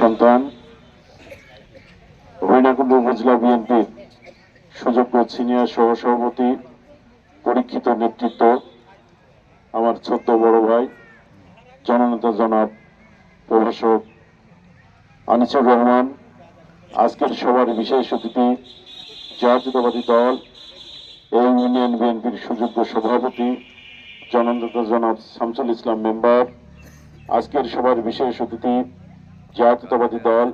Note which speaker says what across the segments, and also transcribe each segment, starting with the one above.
Speaker 1: সন্তান? হরিণাকুণ্ড উপজেলা বিএনপির সুযোগ্য সিনিয়র সহসভাপতি, পরীক্ষিত নেতৃত্ব, আমার ছোট্ট বড় ভাই, জননেতা জনাব, প্রভাষক আনিসুর রহমান, আজকের সভার বিশেষ অতিথি জাতীয়তাবাদী দল, এই ইউনিয়ন বিএনপির সুযোগ্য সভাপতি, জননেতা জনাব শামসুল ইসলাম মেম্বার, আজকের সভার বিশেষ অতিথি জাতীয়তাবাদী দল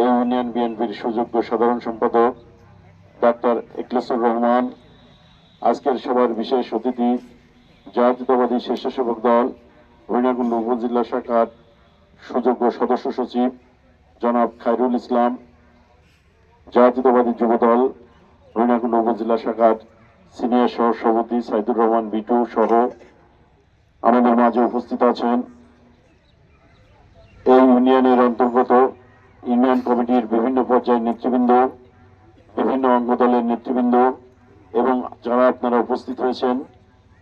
Speaker 1: এই ইউনিয়ন বিএনপির সুযোগ্য সাধারণ সম্পাদক, ডাক্তার ইকলাসুর রহমান। আজকের সভার বিশেষ অতিথি জাতীয়তাবাদী স্বেচ্ছাসেবক দল হরিণাকুণ্ড উপজেলা শাখার সুযোগ্য সদস্য সচিব, জনাব খায়রুল ইসলাম। জাতীয়তাবাদী যুব দল হরিণাকুণ্ড উপজেলা শাখার সিনিয়র সহ সভাপতি সাইদুর রহমান বিটু সহ আমাদের মাঝে উপস্থিত আছেন। এই ইউনিয়নের অন্তর্গত ইউনিয়ন কমিটির বিভিন্ন পর্যায়ের নেতৃবৃন্দ, বিভিন্ন অঙ্গ দলের নেতৃবৃন্দ এবং যারা আপনারা উপস্থিত হয়েছেন,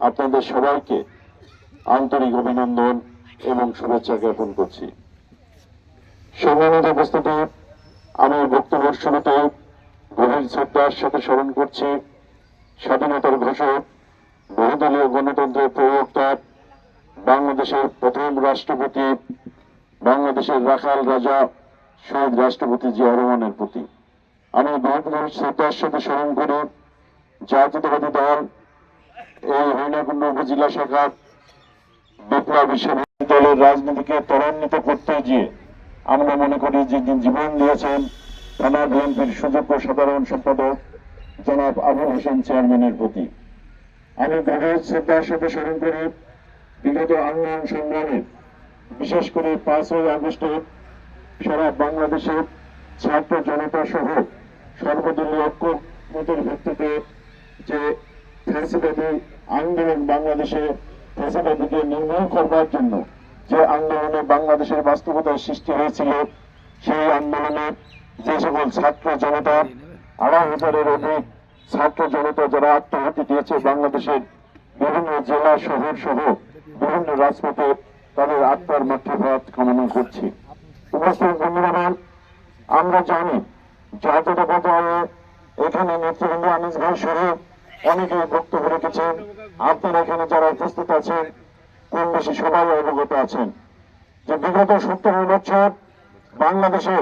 Speaker 1: আপনাদের সবাইকে আন্তরিক অভিনন্দন এবং শুভেচ্ছা জ্ঞাপন করছি। সম্মানিত উপস্থিতি, আমি বক্তব্য শুরুতে গভীর শ্রদ্ধার সাথে স্মরণ করছি, স্বাধীনতার ঘোষক, বহুদলীয় গণতন্ত্রের প্রবক্তা, বাংলাদেশের প্রথম রাষ্ট্রপতি বাংলাদেশের রাখাল রাজা শহীদ রাষ্ট্রপতি জিয়া রহমানের প্রতি। আমি বহুদলীয় শ্রদ্ধার সাথে স্মরণ করি জাতীয়তাবাদী দল এই হরিণাকুণ্ড উপজেলা শাখার বিপ্লব বিশ্ববিদ্যালয়ের রাজনীতিকে ত্বরান্বিত করতে গিয়ে আমরা মনে করি যে জীবন দিয়েছেন থানা বিএনপির সুযোগ্য সাধারণ সম্পাদক জনাব আবুল হোসেন চেয়ারম্যানের প্রতি। আমি গভীর শ্রদ্ধার সাথে স্মরণ করি বিগত আন্দোলন সংগ্রামে বিশেষ করে পাঁচই আগস্টে সারা বাংলাদেশের ছাত্র জনতা সহ সর্বদলীয় ঐক্যমতের ভিত্তিতে যে ফ্যাসিবাদী আন্দোলন বাংলাদেশে ফ্যাসিবাদীকে নির্মূল করবার জন্য যে আন্দোলনে বাংলাদেশের বাস্তবতার সৃষ্টি হয়েছিল, সেই আন্দোলনে যে সকল ছাত্র জনতা, আড়াই হাজারের অধিক ছাত্র জনতা যারা আত্মঘাতী দিয়েছে বাংলাদেশের বিভিন্ন জেলা, শহর সহ বিভিন্ন রাজপথে তাদের আত্মার মাতৃভাত কামনা করছি। উপস্থিত বন্ধুগণ, আমরা জানি জাতীয়তাবাদী এখানে নেতৃবৃন্দ আনিস ভাই সহ অনেকে বক্তব্য রেখেছেন। আপনারা এখানে যারা উপস্থিত আছেন, কম বেশি সবাই অবগত আছেন যে বিগত সত্তর বছর বাংলাদেশে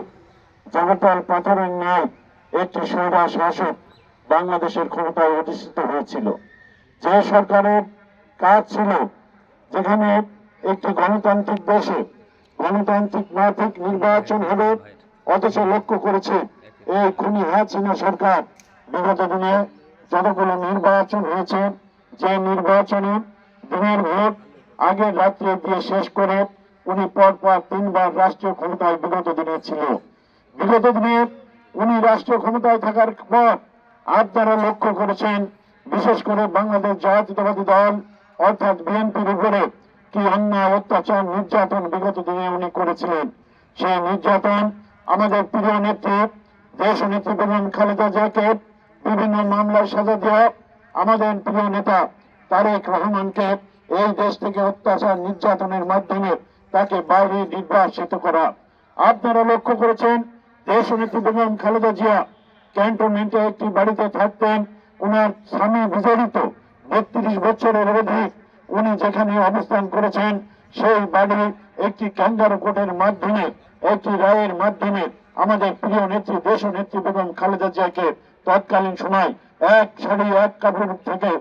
Speaker 1: জগতাল পাথরের ন্যায় একটি সৈরা শাসক বাংলাদেশের ক্ষমতায় অধিষ্ঠিত হয়েছিল। যে সরকারের কাজ ছিল, যেখানে একটি গণতান্ত্রিক দেশে গণতান্ত্রিক মাফিক নির্বাচন হবে, অথচ লক্ষ্য করেছে এই খুনি হাসিনা সরকার। বিগত দিনে যতগুলো নির্বাচন হয়েছে, যে নির্বাচনে দিনের ভোট আগে রাত্রে দিয়ে শেষ করে উনি পর পর তিনবার রাষ্ট্রীয় ক্ষমতায় বিগত দিনে ছিল। বিগত দিনে উনি রাষ্ট্রীয় ক্ষমতায় থাকার পর আপনারা লক্ষ্য করেছেন, বিশেষ করে বাংলাদেশ জাতীয়তাবাদী দল, অর্থাৎ বিএনপির উপরে কি অন্যায় অত্যাচার নির্যাতন বিগত দিনে উনি করেছিলেন। সেই নির্যাতন আমাদের প্রিয় নেত্রী, দেশ নেত্রী বেগম খালেদা জিয়াকে বিভিন্ন মামলায় সাজা দেওয়া আমাদের প্রিয় নেতা তারেক রহমানকে এই দেশ থেকে অত্যাচার নির্যাতনের মাধ্যমে তাকে বাইরে নির্বাসিত করা। আপনারা লক্ষ্য করেছেন, দেশ নেত্রী বেগম খালেদা জিয়া ক্যান্টনমেন্টে একটি বাড়িতে থাকতেন। ওনার স্বামী বিজড়িত বত্রিশ বছরের অধিক উনি যেখানে অবস্থান করেছেন, সেই বাড়ি একটি ক্যাঙ্গারো কোর্টের মাধ্যমে, একটি রায়ের মাধ্যমে আমাদের প্রিয় নেত্রী দেশ নেত্রী বেগম খালেদা জিয়াকে তৎকালীন সময় এক শাড়ি এক কাপড় থেকে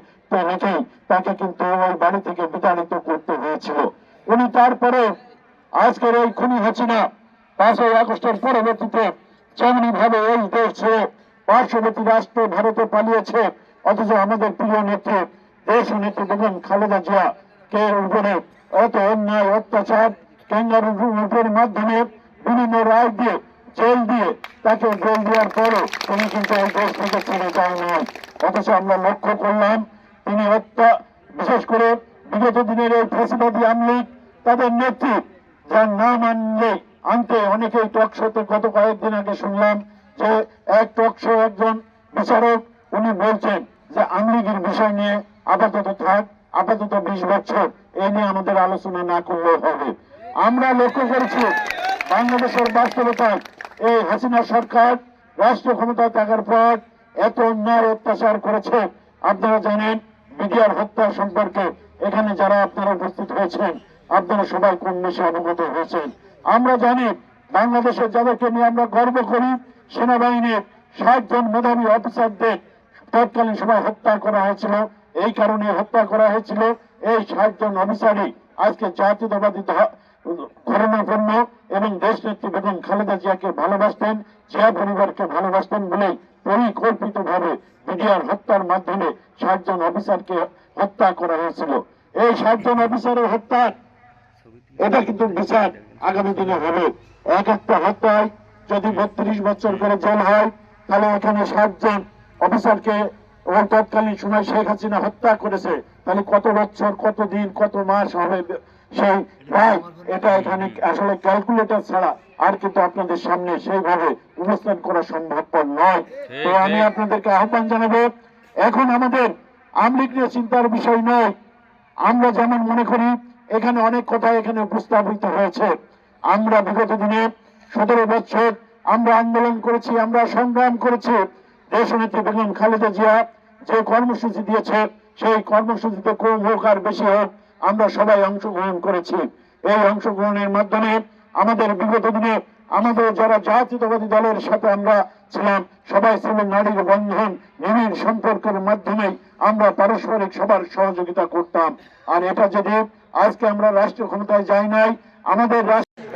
Speaker 1: রেখেই তাকে কিন্তু ওই বাড়ি থেকে বিতাড়িত করতে হয়েছিল। উনি তারপরে আজকের এই খুনি হচ্ছে না পাঁচই আগস্টের পরবর্তীতে যেমনি ভাবে এই দেশ ছেড়ে পার্শ্ববর্তী রাষ্ট্র ভারতে পালিয়েছে, অথচ আমাদের প্রিয় নেত্রী দেশ নেত্রী বেগম খালেদা জিয়া, কে উপরে? অত অন্যায়, অত্যাচার, ক্যাঙ্গারু রূপের মাধ্যমে বিভিন্ন রায় দিয়ে, জেল দিয়ে তাকে জেল দেওয়ার পরও তিনি কিন্তু এই দেশ থেকে ছেড়ে যায় নাই। অথচ আমরা লক্ষ্য করলাম, তিনি হত্যা, বিশেষ করে বিগত দিনের এই ফেসিবাদী আমলিগ তাদের নেত্রী, যার নাম আনলে আনতে অনেকেই টক শোতে গত কয়েকদিন আগে শুনলাম যে এক টক শো একজন বিচারক, উনি বলছেন যে আমলিগের বিষয় নিয়ে আপাতত থাক, আপাতত বিশ বছর, এ নিয়ে আমাদের আলোচনা না করলেও হবে। আমরা লক্ষ্য করেছি, বাংলাদেশের বাস্তবতায় এই হাসিনা সরকার রাষ্ট্র ক্ষমতা থাকার পর এত অন্যায় অত্যাচার করেছে। আপনারা জানেন, মিডিয়ার হত্যা সম্পর্কে এখানে যারা আপনারা উপস্থিত হয়েছেন, আপনারা সবাই কোন দেশে অবগত হয়েছেন। আমরা জানি, বাংলাদেশের যাদেরকে নিয়ে আমরা গর্ব করি, সেনাবাহিনীর ষাট জন মেধাবী অফিসারদের তৎকালীন সময় হত্যা করা হয়েছিল। এই কারণে হত্যা করা হয়েছিল। এই ষাট জন অফিসারই আজকে জাতীয়তাবাদী ঘটনাপূর্ণ এবং দেশ নেত্রী খালেদা জিয়াকে ভালোবাসতেন, জিয়া পরিবারকে ভালোবাসতেন বলে পরিকল্পিত ভাবে মিডিয়ার হত্যার মাধ্যমে ষাটজন অফিসারকে হত্যা করা হয়েছিল। এই ষাটজন অফিসারের হত্যার এটা কিন্তু বিচার আগামী দিনে হবে। এক একটা হত্যায় যদি বত্রিশ বছর করে জেল হয়, তাহলে এখানে ষাটজন অফিসারকে এবং তৎকালীন সময় শেখ হাসিনা হত্যা করেছে তাহলে কত বছর কত দিন কত মাস হবে সেই রায় এটা এখানে আসলে ক্যালকুলেটর ছাড়া আর কিন্তু আপনাদের সামনে সেইভাবে উপস্থান করা সম্ভবপর নয়। তো আমি আপনাদেরকে আহ্বান জানাব এখন আমাদের আমলিক নিয়ে চিন্তার বিষয় নয়। আমরা যেমন মনে করি এখানে অনেক কথা এখানে উপস্থাপিত হয়েছে। আমরা বিগত দিনে সতেরো বছর আমরা আন্দোলন করেছি আমরা সংগ্রাম করেছি দেশনেত্রী বেগম খালেদা জিয়া যে কর্মসূচি দিয়েছে, সেই কর্মসূচিতে কম হোক আর বেশি হোক আমরা সবাই অংশগ্রহণ করেছি। এই অংশগ্রহণের মাধ্যমে আমাদের বিগত দিনে আমাদের যারা জাতীয়তাবাদী দলের সাথে আমরা ছিলাম, সবাই ছিল নারীর বন্ধন নিবিড় সম্পর্কের মাধ্যমে আমরা পারস্পরিক সবার সহযোগিতা করতাম। আর এটা যদি আজকে আমরা রাষ্ট্রীয় ক্ষমতায় যাই নাই, আমাদের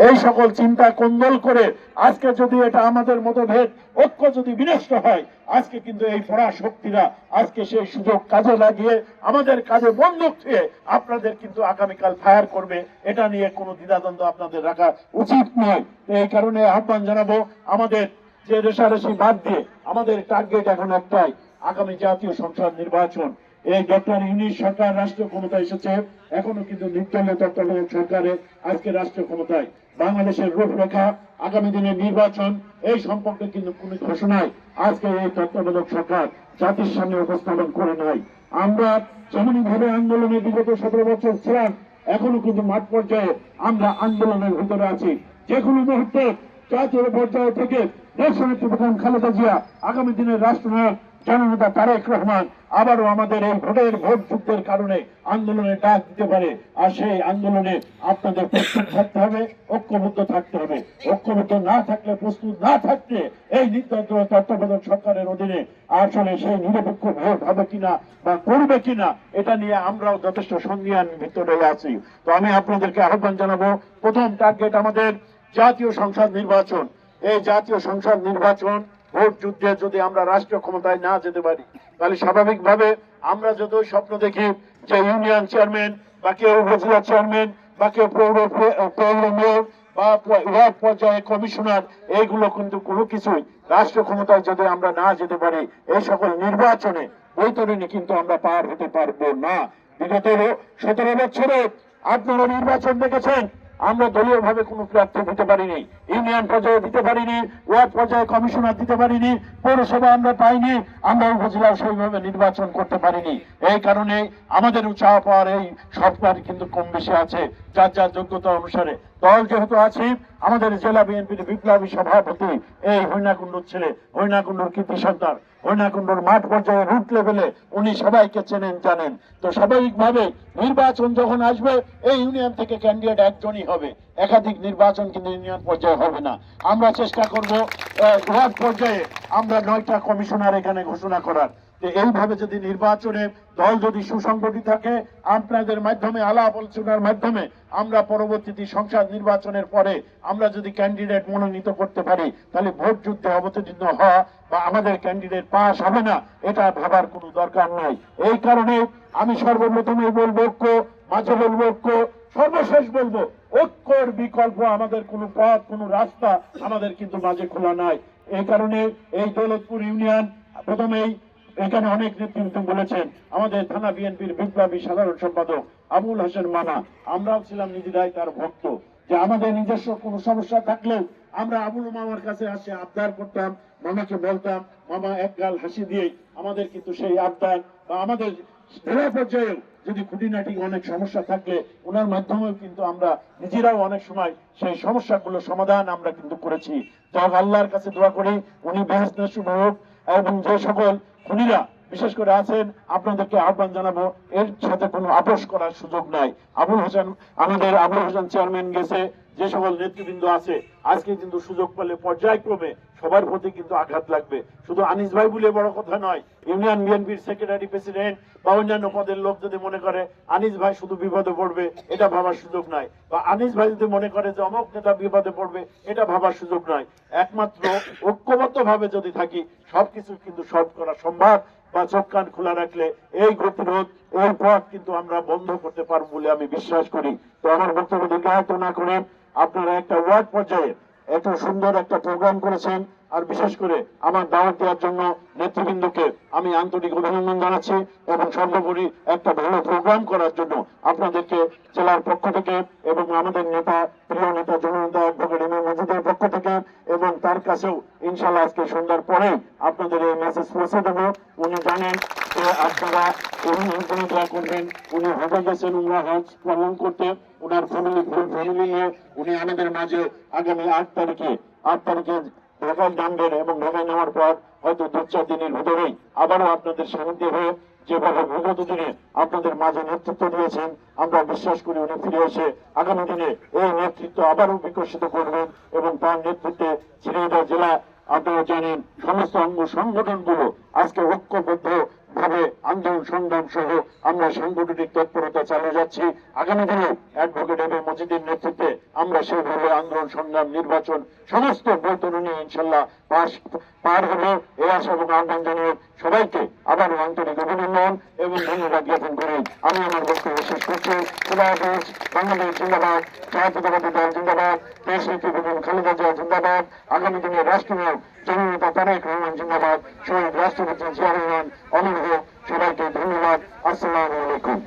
Speaker 1: এই সকল চিন্তা কোন্দল করে আজকে যদি এটা আমাদের মতভেদ ঐক্য যদি বিনষ্ট হয়, আজকে কিন্তু এই পড়া শক্তিরা আজকে সেই সুযোগ কাজে লাগিয়ে, আমাদের কাজে বন্দুক ছুঁয়ে আপনাদের কিন্তু আগামীকাল ফায়ার করবে। এটা নিয়ে কোনো দ্বিধাদ্বন্দ্ব আপনাদের রাখা উচিত নয়। এই কারণে আহ্বান জানাব, আমাদের যে রেশারেশি বাদ দিয়ে আমাদের টার্গেট এখন একটাই, আগামী জাতীয় সংসদ নির্বাচন। এই ডক্টর ইউনিশ সরকার রাষ্ট্র ক্ষমতায় এসেছে। এখনও কিন্তু নির্দলীয় তত্ত্বাবধায়ক সরকারের আজকে রাষ্ট্র ক্ষমতায়। বাংলাদেশের রূপরেখা, আগামী দিনের নির্বাচন, এই সম্পর্কে কিন্তু কোন ঘোষণায় আজকে এই তত্ত্বাবধায়ক সরকার জাতির সামনে উপস্থাপন করে নাই। আমরা যেমনই ভাবে আন্দোলনে বিগত সতেরো বছর ছিলাম, এখনও কিন্তু মাঠ পর্যায়ে আমরা আন্দোলনের ভিতরে আছি। যে কোনো মুহূর্তে জাতীয় পর্যায় থেকে দেশনেত্রী বেগম খালেদা জিয়া আগামী দিনের রাষ্ট্রনায়ক জননেতা তারেক রহমান আবারও আমাদের এই ভোটের ভোট যুদ্ধের কারণে আন্দোলনে ডাক দিতে পারে। আর সেই আন্দোলনে আপনাদের প্রস্তুত থাকতে হবে, ঐক্যবদ্ধ থাকতে হবে। ঐক্যবদ্ধ না থাকলে, প্রস্তুত না থাকলে এই নির্ধারিত তত্ত্বাবধায়ক সরকারের অধীনে আসলে সেই নিরপেক্ষ ভোট হবে কিনা বা করবে কিনা, এটা নিয়ে আমরাও যথেষ্ট সন্ধিয়ান ভিতরে আছি। তো আমি আপনাদেরকে আহ্বান জানাব, প্রথম টার্গেট আমাদের জাতীয় সংসদ নির্বাচন। এই জাতীয় সংসদ নির্বাচন ভোট যুদ্ধে যদি আমরা রাষ্ট্রীয় ক্ষমতায় না যেতে পারি, তাহলে স্বাভাবিকভাবে আমরা যদি স্বপ্ন দেখি যে ইউনিয়ন চেয়ারম্যান বা কেউ উপজেলা চেয়ারম্যান বা কেউ পৌর পৌর মেয়র বা ওয়ার্ড পর্যায়ে কমিশনার, এইগুলো কিন্তু কোনো কিছুই রাষ্ট্র ক্ষমতায় যদি আমরা না যেতে পারি, এই সকল নির্বাচনে বৈতরণী কিন্তু আমরা পার হতে পারব না। বিগত সতেরো বছরে আপনারা নির্বাচন দেখেছেন? আমরা দলীয় ভাবে কোনো প্রার্থী দিতে পারিনি, ইউনিয়ন পর্যায়ে দিতে পারিনি, ওয়ার্ড পর্যায়ে কমিশনার দিতে পারিনি, পৌরসভা আমরা পাইনি, আমরা উপজেলার সেইভাবে নির্বাচন করতে পারিনি। এই কারণে আমাদের উৎসাহ পাওয়ার এই সরকার কিন্তু কম বেশি আছে। যার যার যোগ্যতা অনুসারে দল যেহেতু আছি, আমাদের জেলা বিএনপির বিপ্লবী সভাপতি এই হইনাকুণ্ডুর ছেলে হইনাকুণ্ডুর কীর্তি সন্তান হইনাকুণ্ডুর মাঠ পর্যায়ে রুট লেভেলে উনি সবাইকে চেনেন, জানেন। তো স্বাভাবিকভাবে নির্বাচন যখন আসবে, এই ইউনিয়ন থেকে ক্যান্ডিডেট একজনই হবে। একাধিক নির্বাচন কিন্তু ইউনিয়ন পর্যায়ে হবে না। আমরা চেষ্টা করব ওয়ার্ড পর্যায়ে আমরা নয়টা কমিশনার এখানে ঘোষণা করার। যে এইভাবে যদি নির্বাচনে দল যদি সুসংগঠিত থাকে, আপনাদের মাধ্যমে আলাপ আলোচনার মাধ্যমে আমরা পরবর্তীতে সংসদ নির্বাচনের পরে আমরা যদি ক্যান্ডিডেট মনোনীত করতে পারি, তাহলে ভোট যুদ্ধে অবতীর্ণ হওয়া বা আমাদের ক্যান্ডিডেট পাস হবে না, এটা ভাবার কোনো দরকার নাই। এই কারণে আমি সর্বপ্রথমে বলব ঐক্য, মাঝে বলব ঐক্য, সর্বশেষ বলব, ঐক্যর বিকল্প আমাদের কোনো পথ, কোনো রাস্তা আমাদের কিন্তু মাঝে খোলা নাই। এই কারণে এই দৌলতপুর ইউনিয়ন প্রথমেই এখানে অনেক নেতৃত্ব বলেছেন আমাদের থানা বিএনপির বিপ্লবী সাধারণ সম্পাদক আবুল হাসান মানা। আমরাও ছিলাম নিজেরাই তার ভক্ত। যে আমাদের নিজস্ব কোনো সমস্যা থাকলেও আমরা আবুল মামার কাছে আসে আবদার করতাম, মামাকে বলতাম, মামা, এক গাল হাসি দিয়ে আমাদের কিন্তু সেই আবদার বা আমাদের জেলা পর্যায়েও যদি খুঁটিনাটি অনেক সমস্যা থাকলে ওনার মাধ্যমেও কিন্তু আমরা নিজেরাও অনেক সময় সেই সমস্যাগুলো সমাধান আমরা কিন্তু করেছি। যাক, আল্লাহর কাছে দোয়া করি, উনি বেহেস্ত নসিব হোক এবং যে সকল খুনিরা বিশেষ করে আছেন, আপনাদেরকে আহ্বান জানাব, এর সাথে কোনো আপোষ করার সুযোগ নাই। আবুল হোসেন, আমাদের আবুল হোসেন চেয়ারম্যান গেছে যে সকল নেতৃবৃন্দ আছে, আজকে কিন্তু সুযোগ পেলে পর্যায়ক্রমে সবার প্রতি কিন্তু আঘাত লাগবে। শুধু আনিস ভাই বলে বড় কথা নয়, ইউনিয়ন বিএনপির সেক্রেটারি প্রেসিডেন্ট বা অন্যান্য পদের লোক যদি মনে করে আনিস ভাই শুধু বিপদে পড়বে, এটা ভাবার সুযোগ নাই। বা আনিস ভাই যদি মনে করে যে অমুক নেতা বিপদে পড়বে, এটা ভাবার সুযোগ নাই। একমাত্র ঐক্যবদ্ধ ভাবে যদি থাকি, সবকিছু কিন্তু সলভ করা সম্ভব বা চোখ কান খোলা রাখলে এই গতিরোধ, এই পথ কিন্তু আমরা বন্ধ করতে পারব বলে আমি বিশ্বাস করি। তো আমার বক্তব্য দীর্ঘায়িত না করে আপনারা একটা ওয়ার্ড পর্যায়ে এত সুন্দর একটা প্রোগ্রাম করেছেন, আর বিশেষ করে আমার দাওয়াত দেওয়ার জন্য নেতৃবৃন্দকে আমি আন্তরিক অভিনন্দন জানাচ্ছি এবং সর্বোপরি একটা ভালো প্রোগ্রাম করার জন্য আপনাদেরকে জেলার পক্ষ থেকে এবং আমাদের নেতা, প্রিয় নেতা জননেতা অ্যাডভোকেট এম মজিদের পক্ষ থেকে এবং তার কাছেও ইনশাল্লাহ আজকে সন্ধ্যার পরে আপনাদের এই মেসেজ পৌঁছে দেবো। উনি জানেন আপনারা উনি করবেন উনি উমরা হজ করতে ওনার ফ্যামিলি ফুল ফ্যামিলি নিয়ে উনি আমাদের মাঝে আগামী আট তারিখে আট তারিখে ঢাকায় নামবেন এবং ঢাকায় পর হয়তো দু চার দিনের আবারও আপনাদের সান্নিধ্যে হয়ে যেভাবে বিগত দিনে আপনাদের মাঝে নেতৃত্ব দিয়েছেন, আমরা বিশ্বাস করি উনি ফিরে এসে আগামী দিনে এই নেতৃত্ব আবারও বিকশিত করবেন এবং তার নেতৃত্বে ঝিনাইদহ জেলা, আপনারা জানেন, সমস্ত অঙ্গ সংগঠনগুলো আজকে ঐক্যবদ্ধ ভাবে আন্দোলন, সংগ্রাম সহ আমরা সাংগঠনিক তৎপরতা চালিয়ে যাচ্ছি। আগামী দিনে অ্যাডভোকেট এম এ মজিদের নেতৃত্বে আমরা সেইভাবে আন্দোলন, সংগ্রাম, নির্বাচন সমস্ত বৈতরণী ইনশাল্লাহ পাশ, পার হবে। এ আশা এবং আহ্বান জানিয়ে সবাইকে আবারও আন্তরিক অভিনন্দন এবং ধন্যবাদ জ্ঞাপন করে। আমি আমার বক্তব্য শেষ করছি। বাংলাদেশ জিন্দাবাদ, জাতীয়তাবাদী জিন্দাবাদ, দেশ খালেদা জিয়া জিন্দাবাদ। আগামী দিনে রাষ্ট্রীয় জননেতা তারেক রহমান জিন্দাবাদ। শহীদ রাষ্ট্রপতি জিয়া রহমান সবাইকে ধন্যবাদ। আসসালামু আলাইকুম।